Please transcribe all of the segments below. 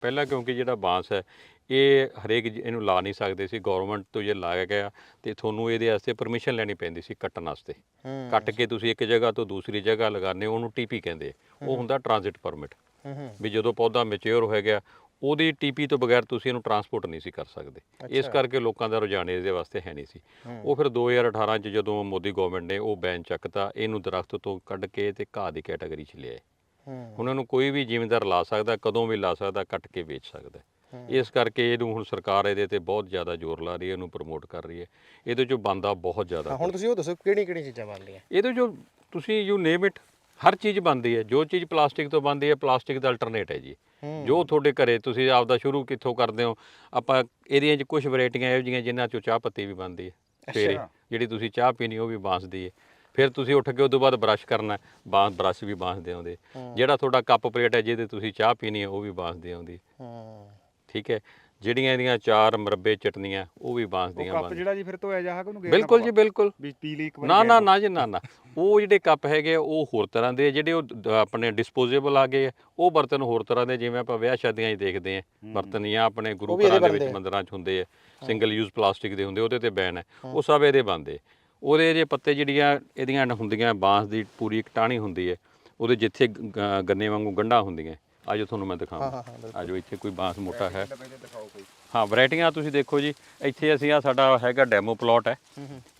ਪਹਿਲਾਂ ਕਿਉਂਕਿ ਜਿਹੜਾ ਬਾਂਸ ਹੈ ਇਹ ਹਰੇਕ ਜ- ਇਹਨੂੰ ਲਾ ਨਹੀਂ ਸਕਦੇ ਸੀ ਗਵਰਨਮੈਂਟ ਤੋਂ ਜੇ ਲਾਇਆ ਗਿਆ ਤੇ ਤੁਹਾਨੂੰ ਇਹਦੇ ਵਾਸਤੇ ਪਰਮਿਸ਼ਨ ਲੈਣੀ ਪੈਂਦੀ ਸੀ ਕੱਟਣ ਵਾਸਤੇ। ਹੂੰ ਕੱਟ ਕੇ ਤੁਸੀਂ ਇੱਕ ਜਗ੍ਹਾ ਤੋਂ ਦੂਸਰੀ ਜਗ੍ਹਾ ਲਗਾਉਂਦੇ ਹੋ ਉਹਨੂੰ ਟੀਪੀ ਕਹਿੰਦੇ ਆ। ਉਹ ਹੁੰਦਾ ਟ੍ਰਾਂਜ਼ਿਟ ਪਰਮਿਟ ਹੂੰ ਹੂੰ। ਵੀ ਜਦੋਂ ਪੌਦਾ ਮੈਚੁਰ ਹੋ ਗਿਆ ਉਹਦੀ ਟੀਪੀ ਤੋਂ ਬਗੈਰ ਤੁਸੀਂ ਇਹਨੂੰ ਟਰਾਂਸਪੋਰਟ ਨਹੀਂ ਸੀ ਕਰ ਸਕਦੇ। ਇਸ ਕਰਕੇ ਲੋਕਾਂ ਦਾ ਰੁਝਾਨ ਇਹਦੇ ਵਾਸਤੇ ਹੈ ਨਹੀਂ ਸੀ। ਉਹ ਫਿਰ 2018 ਚ ਜਦੋਂ ਮੋਦੀ ਗਵਰਨਮੈਂਟ ਨੇ ਉਹ ਬੈਨ ਚੱਕਤਾ ਇਹਨੂੰ ਦਰਖਤ ਤੋਂ ਕੱਢ ਕੇ ਤੇ ਘਾਹ ਦੀ ਕੈਟਾਗਰੀ ਚ ਲਿਆਏ। ਹੁਣ ਇਹਨੂੰ ਕੋਈ ਵੀ ਜ਼ਿਮੀਂਦਾਰ ਲਾ ਸਕਦਾ ਕਦੋਂ ਵੀ ਲਾ ਸਕਦਾ ਕੱਟ ਕੇ ਵੇਚ ਸਕਦਾ ਇਸ ਕਰਕੇ ਇਹਨੂੰ ਹੁਣ ਸਰਕਾਰ ਇਹਦੇ ਤੇ ਬਹੁਤ ਜ਼ਿਆਦਾ ਜ਼ੋਰ ਲਾ ਰਹੀ ਹੈ ਇਹਨੂੰ ਪ੍ਰਮੋਟ ਕਰ ਰਹੀ ਹੈ। ਇਹਦੇ ਚੋਂ ਬੰਦਾ ਬਹੁਤ ਜ਼ਿਆਦਾ ਹੁਣ ਤੁਸੀਂ ਉਹ ਦੱਸੋ ਕਿਹੜੀ ਕਿਹੜੀ ਚੀਜ਼ਾਂ ਬਣਦੀਆਂ? ਇਹਦੇ ਜੋ ਤੁਸੀਂ ਯੂ ਨੇਮ ਇਟ ਹਰ ਚੀਜ਼ ਬਣਦੀ ਹੈ। ਜੋ ਚੀਜ਼ ਪਲਾਸਟਿਕ ਤੋਂ ਬਣਦੀ ਹੈ ਪਲਾਸਟਿਕ ਦਾ ਅਲਟਰਨੇਟ ਹੈ ਜੀ। ਜੋ ਤੁਹਾਡੇ ਘਰੇ ਤੁਸੀਂ ਆਪਦਾ ਸ਼ੁਰੂ ਕਿੱਥੋਂ ਕਰਦੇ ਹੋ ਆਪਾਂ ਇਹਦੀਆਂ 'ਚ ਕੁਝ ਵੈਰਾਈਟੀਆਂ ਇਹੋ ਜਿਹੀਆਂ ਜਿਨ੍ਹਾਂ ਚੋਂ ਚਾਹ ਪੱਤੀ ਵੀ ਬਣਦੀ ਹੈ। ਸਵੇਰੇ ਜਿਹੜੀ ਤੁਸੀਂ ਚਾਹ ਪੀਣੀ ਉਹ ਵੀ ਬਾਂਸ ਦੀ ਹੈ। ਫਿਰ ਤੁਸੀਂ ਉੱਠ ਕੇ ਉਸ ਤੋਂ ਬਾਅਦ ਬਰਸ਼ ਕਰਨਾ ਬਾਂਸ ਬਰਸ਼ ਵੀ ਬਾਂਸ ਦੇ ਆਉਂਦੇ। ਜਿਹੜਾ ਤੁਹਾਡਾ ਕੱਪ ਪਲੇਟ ਹੈ ਜਿਹਦੇ ਤੁਸੀਂ ਚਾਹ ਪੀਣੀ ਹੈ ਉਹ ਵੀ ਬਾਂਸ ਦੀ ਆਉਂਦੀ। ਠੀਕ ਹੈ? ਜਿਹੜੀਆਂ ਇਹਦੀਆਂ ਚਾਰ ਮਰੱਬੇ ਚਟਨੀਆਂ ਉਹ ਵੀ ਬਾਂਸ ਦੀਆਂ ਕੱਪ ਜਿਹੜਾ ਜੀ ਫਿਰ ਧੋਇਆ ਜਾ ਉਹਨੂੰ ਗੇਰਨਾ ਬਿਲਕੁਲ ਜੀ ਬਿਲਕੁਲ। ਵੀ ਪੀ ਲਈ ਇੱਕ ਵਾਰ ਨਾ ਨਾ ਨਾ ਜੀ ਨਾ ਨਾ। ਉਹ ਜਿਹੜੇ ਕੱਪ ਹੈਗੇ ਉਹ ਹੋਰ ਤਰ੍ਹਾਂ ਦੇ ਜਿਹੜੇ ਉਹ ਆਪਣੇ ਡਿਸਪੋਜ਼ੇਬਲ ਆ ਗਏ ਉਹ ਬਰਤਨ ਹੋਰ ਤਰ੍ਹਾਂ ਦੇ ਜਿਵੇਂ ਆਪਾਂ ਵਿਆਹ ਸ਼ਾਦੀਆਂ 'ਚ ਦੇਖਦੇ ਆ। ਬਰਤਨ ਜਾਂ ਆਪਣੇ ਗੁਰੂ ਘਰਾਂ ਦੇ ਵਿੱਚ। ਮੰਦਿਰਾਂ 'ਚ ਹੁੰਦੇ ਆ ਸਿੰਗਲ ਯੂਜ਼ ਪਲਾਸਟਿਕ ਦੇ ਹੁੰਦੇ ਉਹਦੇ ਤੇ ਬੈਨ ਹੈ। ਉਹ ਸਭ ਇਹਦੇ ਬਣਦੇ ਉਹਦੇ ਜੇ ਪੱਤੇ ਜਿਹੜੀਆਂ ਇਹਦੀਆਂ ਹੁੰਦੀਆਂ ਬਾਂਸ ਦੀ ਪੂਰੀ ਇੱਕ ਟਾਹਣੀ ਹੁੰਦੀ ਹੈ ਉਹਦੇ ਜਿੱਥੇ ਗ- ਗੰਨੇ ਵਾਂਗੂ ਗੰਢਾਂ ਹੁੰਦੀਆਂ ਆਜੋ ਤੁਹਾਨੂੰ ਮੈਂ ਦਿਖਾਵਾਂ। ਆਜੋ ਇੱਥੇ ਕੋਈ ਬਾਂਸ ਮੋਟਾ ਹੈ। ਹਾਂ ਵੈਰਾਈਟੀਆਂ ਤੁਸੀਂ ਦੇਖੋ ਜੀ ਇੱਥੇ ਅਸੀਂ ਆ ਸਾਡਾ ਹੈਗਾ ਡੈਮੋ ਪਲਾਟ ਹੈ।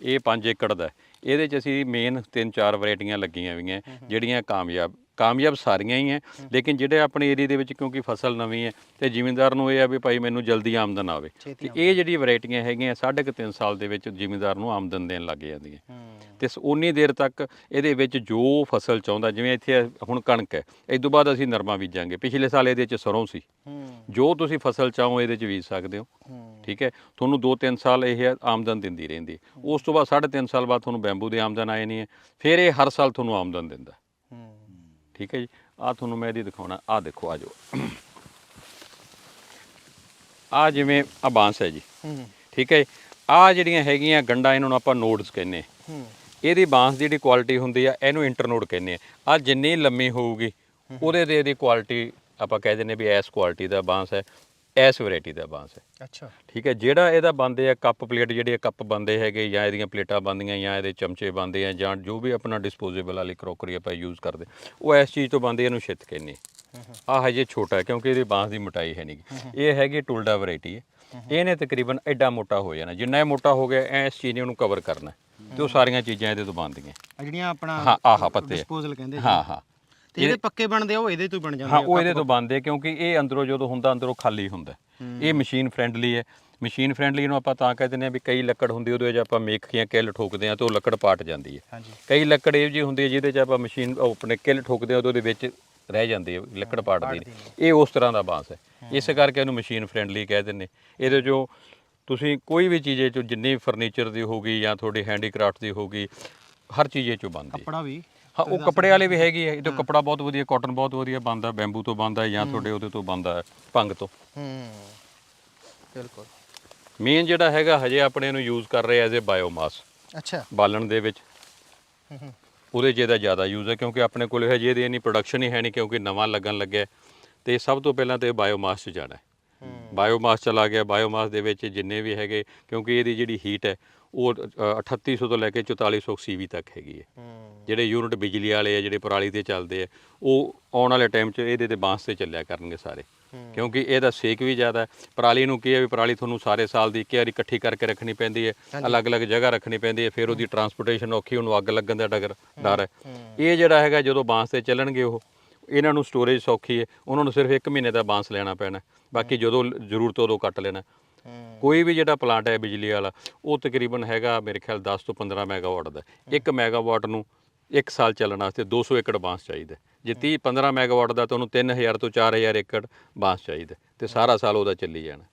ਇਹ 5 ਏਕੜ ਦਾ ਹੈ। ਇਹਦੇ ਚ ਅਸੀਂ ਮੇਨ ਤਿੰਨ ਚਾਰ ਵੈਰਾਈਟੀਆਂ ਲੱਗੀਆਂ ਹੋਈਆਂ ਜਿਹੜੀਆਂ ਕਾਮਯਾਬ ਕਾਮਯਾਬ ਸਾਰੀਆਂ ਹੀ ਹੈ। ਲੇਕਿਨ ਜਿਹੜੇ ਆਪਣੇ ਏਰੀਆ ਦੇ ਵਿੱਚ ਕਿਉਂਕਿ ਫਸਲ ਨਵੀਂ ਹੈ ਤੇ ਜ਼ਿਮੀਂਦਾਰ ਨੂੰ ਇਹ ਆ ਵੀ ਭਾਈ ਮੈਨੂੰ ਜਲਦੀ ਆਮਦਨ ਆਵੇ। ਤੇ ਇਹ ਜਿਹੜੀ ਵੈਰਾਈਟੀਆਂ ਹੈਗੀਆਂ ਸਾਢੇ ਕੁ ਤਿੰਨ ਸਾਲ ਦੇ ਵਿੱਚ ਜ਼ਿਮੀਂਦਾਰ ਨੂੰ ਆਮਦਨ ਦੇਣ ਲੱਗ ਜਾਂਦੀਆਂ। ਹੂੰ। ਤੇ ਉਨੀ ਦੇਰ ਤੱਕ ਇਹਦੇ ਵਿੱਚ ਜੋ ਫਸਲ ਚਾਹੁੰਦਾ ਜਿਵੇਂ ਇੱਥੇ ਹੁਣ ਕਣਕ ਹੈ ਇਸ ਤੋਂ ਬਾਅਦ ਅਸੀਂ ਨਰਮਾ ਬੀਜਾਂਗੇ। ਪਿਛਲੇ ਸਾਲ ਇਹਦੇ ਚ ਸਰੋਂ ਸੀ। ਜੋ ਤੁਸੀਂ ਫਸਲ ਚਾਹੋ ਇਹਦੇ ਚ ਬੀਜ ਸਕਦੇ ਹੋ। ਠੀਕ ਹੈ ਤੁਹਾਨੂੰ 2-3 ਸਾਲ ਇਹ ਆਮਦਨ ਦਿੰਦੀ ਰਹਿੰਦੀ ਉਸ ਤੋਂ ਬਾਅਦ 3.5 ਸਾਲ ਬਾਅਦ ਤੁਹਾਨੂੰ ਬੈਂਬੂ ਦੀ ਆਮਦਨ ਆਏ ਨਹੀਂ ਹੈ ਫਿਰ ਇਹ ਹਰ ਸਾਲ ਤੁਹਾਨੂੰ ਆਮਦਨ ਦਿੰਦਾ। ਠੀਕ ਹੈ ਜੀ। ਆ ਤੁਹਾਨੂੰ ਮੈਂ ਇਹਦੀ ਦਿਖਾਉਣਾ। ਆ ਦੇਖੋ ਆ ਜਾਓ। ਆ ਜਿਵੇਂ ਆ ਬਾਂਸ ਹੈ ਜੀ। ਠੀਕ ਹੈ ਆ ਜਿਹੜੀਆਂ ਹੈਗੀਆਂ ਗੰਡਾ ਇਹਨਾਂ ਨੂੰ ਆਪਾਂ ਨੋਡਸ ਕਹਿੰਨੇ ਹੂੰ। ਇਹਦੀ ਬਾਂਸ ਦੀ ਜਿਹੜੀ ਕੁਆਲਿਟੀ ਹੁੰਦੀ ਆ ਇਹਨੂੰ ਇੰਟਰਨੋਡ ਕਹਿੰਦੇ ਆ ਆ ਜਿੰਨੀ ਲੰਮੀ ਹੋਊਗੀ ਉਹਦੇ ਤੇ ਇਹਦੀ ਕੁਆਲਿਟੀ ਆਪਾਂ ਕਹਿ ਦਿੰਦੇ ਵੀ ਐਸ ਕੁਆਲਿਟੀ ਦਾ ਬਾਂਸ ਹੈ। ਐਸ ਵੈਰਾਈਟੀ ਦਾ ਬਾਂਸ ਹੈ। ਅੱਛਾ। ਠੀਕ ਹੈ ਜਿਹੜਾ ਇਹਦਾ ਬੰਦੇ ਆ ਕੱਪ ਪਲੇਟ ਜਿਹੜੇ ਕੱਪ ਬੰਦੇ ਹੈਗੇ ਜਾਂ ਇਹਦੀਆਂ ਪਲੇਟਾਂ ਬੰਦੀਆਂ ਜਾਂ ਇਹਦੇ ਚਮਚੇ ਬੰਦੇ ਆ ਜਾਂ ਜੋ ਵੀ ਆਪਣਾ ਡਿਸਪੋਜ਼ੇਬਲ ਵਾਲੀ ਕਰੋਕਰੀ ਆਪਾਂ ਯੂਜ਼ ਕਰਦੇ ਉਹ ਇਸ ਚੀਜ਼ ਤੋਂ ਬੰਦੇ ਇਹਨੂੰ ਛਿੱਤ ਕਹਿੰਦੇ ਆ। ਹਜੇ ਛੋਟਾ ਕਿਉਂਕਿ ਇਹਦੀ ਬਾਂਸ ਦੀ ਮੋਟਾਈ ਹੈ ਨਹੀਂ ਇਹ ਹੈਗੀ ਟੁਲਡਾ ਵੈਰਾਈਟੀ ਹੈ। ਇਹਨੇ ਤਕਰੀਬਨ ਐਡਾ ਮੋਟਾ ਹੋ ਜਾਣਾ। ਜਿੰਨਾ ਇਹ ਮੋਟਾ ਹੋ ਗਿਆ ਐ ਇਸ ਚੀਜ਼ ਨੇ ਉਹਨੂੰ ਕਵਰ ਕਰਨਾ ਤੇ ਉਹ ਸਾਰੀਆਂ ਚੀਜ਼ਾਂ ਇਹਦੇ ਤੋਂ ਬਣਦੀਆਂ ਆ ਜਿਹੜੀਆਂ ਆਪਣਾ ਹਾਂ ਆਹ ਪੱਤੇ। ਡਿਸਪੋਜ਼ਲ ਕਹਿੰਦੇ ਹਾਂ ਹਾਂ। ਤੇ ਜਿਹੜੇ ਪੱਕੇ ਬਣਦੇ ਆ ਉਹ ਇਹਦੇ ਤੋਂ ਹੀ ਬਣ ਜਾਂਦੇ ਹਾਂ ਉਹ ਇਹਦੇ ਤੋਂ ਬਣਦੇ ਆ ਕਿਉਂਕਿ ਇਹ ਅੰਦਰੋਂ ਜਦੋਂ ਹੁੰਦਾ ਅੰਦਰੋਂ ਖਾਲੀ ਹੁੰਦਾ। ਇਹ ਮਸ਼ੀਨ ਫ੍ਰੈਂਡਲੀ ਹੈ। ਮਸ਼ੀਨ ਫ੍ਰੈਂਡਲੀ ਨੂੰ ਆਪਾਂ ਤਾਂ ਕਹਿ ਦਿੰਦੇ ਆ ਵੀ ਕਈ ਲੱਕੜ ਹੁੰਦੀ ਉਹਦੇ ਵਿੱਚ ਆਪਾਂ ਮੇਖੀਆਂ ਕਿੱਲ ਠੋਕਦੇ ਆ ਤੇ ਉਹ ਲੱਕੜ ਪਾਟ ਜਾਂਦੀ ਹੈ। ਕਈ ਲੱਕੜ ਇਹੋ ਜਿਹੀ ਹੁੰਦੀ ਹੈ ਜਿਹਦੇ 'ਚ ਆਪਾਂ ਮਸ਼ੀਨ ਆਪਣੇ ਕਿੱਲ ਠੋਕਦੇ ਆ ਉਹਦੇ ਵਿੱਚ ਰਹਿ ਜਾਂਦੀ ਹੈ ਲੱਕੜ ਪਾਟਦੀ ਨਹੀਂ ਇਹ ਉਸ ਤਰ੍ਹਾਂ ਦਾ ਬਾਂਸ ਹੈ। ਇਸ ਕਰਕੇ ਇਹਨੂੰ ਮਸ਼ੀਨ ਫ੍ਰੈਂਡਲੀ ਕਹਿ ਦਿੰਦੇ ਇਹਦੇ 'ਚੋਂ ਤੁਸੀਂ ਕੋਈ ਵੀ ਚੀਜ਼ ਇਹ 'ਚੋਂ ਜਿੰਨੀ ਫਰਨੀਚਰ ਦੀ ਹੋਗੀ ਜਾਂ ਤੁਹਾਡੀ ਹੈਂਡੀਕ੍ਰਾਫਟ ਦੀ ਹੋਗੀ ਹਰ ਚੀਜ਼ ਇਹ 'ਚੋਂ ਬਣਦੀ ਕੱਪੜਾ ਵੀ। ਹਾਂ ਉਹ ਕੱਪੜੇ ਵਾਲੇ ਵੀ ਹੈਗੀ ਹੈ। ਇਹਦਾ ਕੱਪੜਾ ਬਹੁਤ ਵਧੀਆ ਕਾਟਨ ਬਹੁਤ ਵਧੀਆ ਬਣਦਾ ਬੈਂਬੂ ਤੋਂ ਬਣਦਾ ਜਾਂ ਤੁਹਾਡੇ ਉਹਦੇ ਤੋਂ ਬਣਦਾ ਹੈ, ਭੰਗ ਤੋਂ। ਹੂੰ ਬਿਲਕੁਲ। ਮੇਨ ਜਿਹੜਾ ਹੈਗਾ ਹਜੇ ਆਪਣੇ ਨੂੰ ਯੂਜ਼ ਕਰ ਰਹੇ ਐਜ਼ ਅ ਬਾਇਓਮਾਸ ਅੱਛਾ। ਬਾਲਣ ਦੇ ਵਿੱਚ। ਉਹਦੇ 'ਚ ਇਹਦਾ ਜ਼ਿਆਦਾ ਯੂਜ਼ ਹੈ ਕਿਉਂਕਿ ਆਪਣੇ ਕੋਲ ਹਜੇ ਇਹਦੀ ਇੰਨੀ ਪ੍ਰੋਡਕਸ਼ਨ ਹੀ ਹੈ ਨਹੀਂ ਕਿਉਂਕਿ ਨਵਾਂ ਲੱਗਣ ਲੱਗਿਆ। ਤੇ ਸਭ ਤੋਂ ਪਹਿਲਾਂ ਤੇ ਬਾਇਓਮਾਸ 'ਚ ਜਾਣਾ ਹੈ। ਬਾਇਓਮਾਸ ਚਲਾ ਗਿਆ ਬਾਇਓਮਾਸ ਦੇ ਵਿੱਚ ਜਿੰਨੇ ਵੀ ਹੈਗੇ ਕਿਉਂਕਿ ਇਹਦੀ ਜਿਹੜੀ ਹੀਟ ਹੈ ਉਹ ਅ, 3800 ਤੋਂ ਲੈ ਕੇ 4400 ਸੀਵੀ ਤੱਕ ਹੈਗੀ ਹੈ। ਜਿਹੜੇ ਯੂਨਿਟ ਬਿਜਲੀ ਵਾਲੇ ਆ ਜਿਹੜੇ ਪਰਾਲੀ ਤੇ ਚੱਲਦੇ ਆ ਉਹ ਆਉਣ ਵਾਲੇ ਟਾਈਮ 'ਚ ਇਹਦੇ ਤੇ ਬਾਂਸ ਤੇ ਚੱਲਿਆ ਕਰਨਗੇ ਸਾਰੇ। ਕਿਉਂਕਿ ਇਹਦਾ ਸੇਕ ਵੀ ਜ਼ਿਆਦਾ ਹੈ। ਪਰਾਲੀ ਨੂੰ ਕੀ ਹੈ ਵੀ ਪਰਾਲੀ ਤੁਹਾਨੂੰ ਸਾਰੇ ਸਾਲ ਦੀ ਇੱਕ ਵਾਰੀ ਇਕੱਠੀ ਕਰਕੇ ਰੱਖਣੀ ਪੈਂਦੀ ਹੈ ਅਲੱਗ-ਅਲੱਗ ਜਗ੍ਹਾ ਰੱਖਣੀ ਪੈਂਦੀ ਹੈ ਫਿਰ ਉਹਦੀ ਟਰਾਂਸਪੋਰਟੇਸ਼ਨ ਔਖੀ ਉਹਨੂੰ ਅੱਗ ਲੱਗਣ ਦਾ ਡਰ ਡਰ ਹੈ। ਇਹ ਜਿਹੜਾ ਹੈਗਾ ਜਦੋਂ ਬਾਂਸ ਤੇ ਚੱਲਣਗੇ ਉਹ ਇਹਨਾਂ ਨੂੰ ਸਟੋਰੇਜ ਸੌਖੀ ਹੈ। ਉਹਨਾਂ ਨੂੰ ਸਿਰਫ 1 ਮਹੀਨੇ ਦਾ ਬਾਂਸ ਲੈਣਾ ਪੈਣਾ ਬਾਕੀ ਜਦੋਂ ਜ਼ਰੂਰਤ ਉਦੋਂ ਕੱਟ ਲੈਣਾ ਕੋਈ ਵੀ ਜਿਹੜਾ ਪਲਾਂਟ ਹੈ ਬਿਜਲੀ ਵਾਲਾ ਉਹ ਤਕਰੀਬਨ ਹੈਗਾ ਮੇਰੇ ਖਿਆਲ 10 ਤੋਂ 15 ਮੈਗਾਵਾਟ ਦਾ। 1 ਮੈਗਾਵਾਟ ਨੂੰ 1 ਸਾਲ ਚੱਲਣ ਵਾਸਤੇ 200 ਏਕੜ ਬਾਂਸ ਚਾਹੀਦਾ। ਜੇ 30 15 ਮੈਗਾਵਾਟ ਦਾ ਤਾਂ ਉਹਨੂੰ 3000 ਤੋਂ 4000 ਏਕੜ ਬਾਂਸ ਚਾਹੀਦਾ। ਤੇ ਸਾਰਾ ਸਾਲ ਉਹਦਾ ਚੱਲੀ ਜਾਣਾ।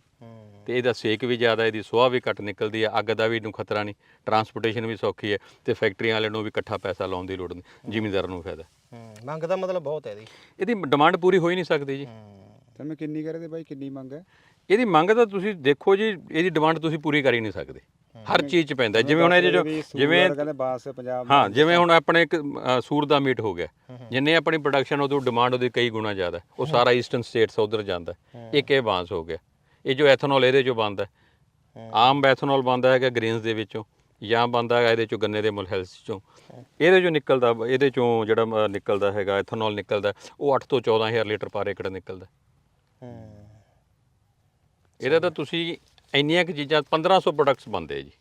ਤੇ ਇਹਦਾ ਸੇਕ ਵੀ ਜ਼ਿਆਦਾ ਇਹਦੀ ਸੁਆਹ ਵੀ ਘੱਟ ਨਿਕਲਦੀ ਹੈ ਅੱਗ ਦਾ ਵੀ ਨੂੰ ਖਤਰਾ ਨਹੀਂ ਟਰਾਂਸਪੋਰਟੇਸ਼ਨ ਵੀ ਸੌਖੀ ਹੈ ਤੇ ਫੈਕਟਰੀਆਂ ਵਾਲਿਆਂ ਨੂੰ ਵੀ ਇਕੱਠਾ ਪੈਸਾ ਲਾਉਣ ਦੀ ਲੋੜ ਨਹੀਂ ਜ਼ਿਮੀਂਦਾਰ ਨੂੰ ਫਾਇਦਾ। ਮੰਗ ਦਾ ਮਤਲਬ ਬਹੁਤ ਹੈ ਇਹਦੀ। ਇਹਦੀ ਡਿਮਾਂਡ ਪੂਰੀ ਹੋ ਹੀ ਨਹੀਂ ਸਕਦੀ ਜੀ। ਤਾਂ ਮੈਂ ਕਿੰਨੀ ਕਰੇ ਤੇ ਬਾਈ ਕਿੰਨੀ ਮੰਗ ਹੈ? ਇਹਦੀ ਮੰਗ ਤਾਂ ਤੁਸੀਂ ਦੇਖੋ ਜੀ ਇਹਦੀ ਡਿਮਾਂਡ ਤੁਸੀਂ ਪੂਰੀ ਕਰ ਹੀ ਨਹੀਂ ਸਕਦੇ। ਹਰ ਚੀਜ਼ ਚ ਪੈਂਦਾ। ਜਿਵੇਂ ਹੁਣ ਇਹਦੇ ਜੋ ਜਿਵੇਂ ਕਹਿੰਦੇ ਬਾਸ ਪੰਜਾਬ ਹਾਂ ਜਿਵੇਂ ਹੁਣ ਆਪਣੇ ਇੱਕ ਸੂਰ ਦਾ ਮੀਟ ਹੋ ਗਿਆ। ਜਿੰਨੇ ਆਪਣੀ ਪ੍ਰੋਡਕਸ਼ਨ ਉਹਦੀ ਡਿਮਾਂਡ ਉਹਦੀ ਕਈ ਗੁਣਾ ਜ਼ਿਆਦਾ। ਉਹ ਸਾਰਾ ਈਸਟਰਨ ਸਟੇਟਸ ਉਧਰ ਜਾਂਦਾ। ਇੱਕ ਇਹ ਬਾਂਸ ਹੋ ਗਿਆ। ਇਹ ਜੋ ਐਥਨੋਲ ਇਹਦੇ ਚੋਂ ਬਣਦਾ। ਆਮ ਐਥਨੋਲ ਬਣਦਾ ਹੈਗਾ ਗ੍ਰੀਨਸ ਦੇ ਵਿੱਚੋਂ ਜਾਂ ਬਣਦਾ ਹੈਗਾ ਇਹਦੇ ਚੋਂ ਗੰਨੇ ਦੇ ਮੁੱਲ ਹੈਲਸ ਚੋਂ। ਇਹਦੇ ਚੋਂ ਨਿਕਲਦਾ ਇਹਦੇ ਚੋਂ ਜਿਹੜਾ ਨਿਕਲਦਾ ਹੈਗਾ ਐਥਨੋਲ ਨਿਕਲਦਾ। ਉਹ 8 ਤੋਂ 14000 ਲੀਟਰ ਪਰ ਏਕੜ ਨਿਕਲਦਾ। ਹੂੰ। ਇਹਦਾ ਤਾਂ ਤੁਸੀਂ ਇੰਨੀਆਂ ਕੁ ਚੀਜ਼ਾਂ 1500 ਪ੍ਰੋਡਕਟਸ ਬਣਦੇ ਜੀ।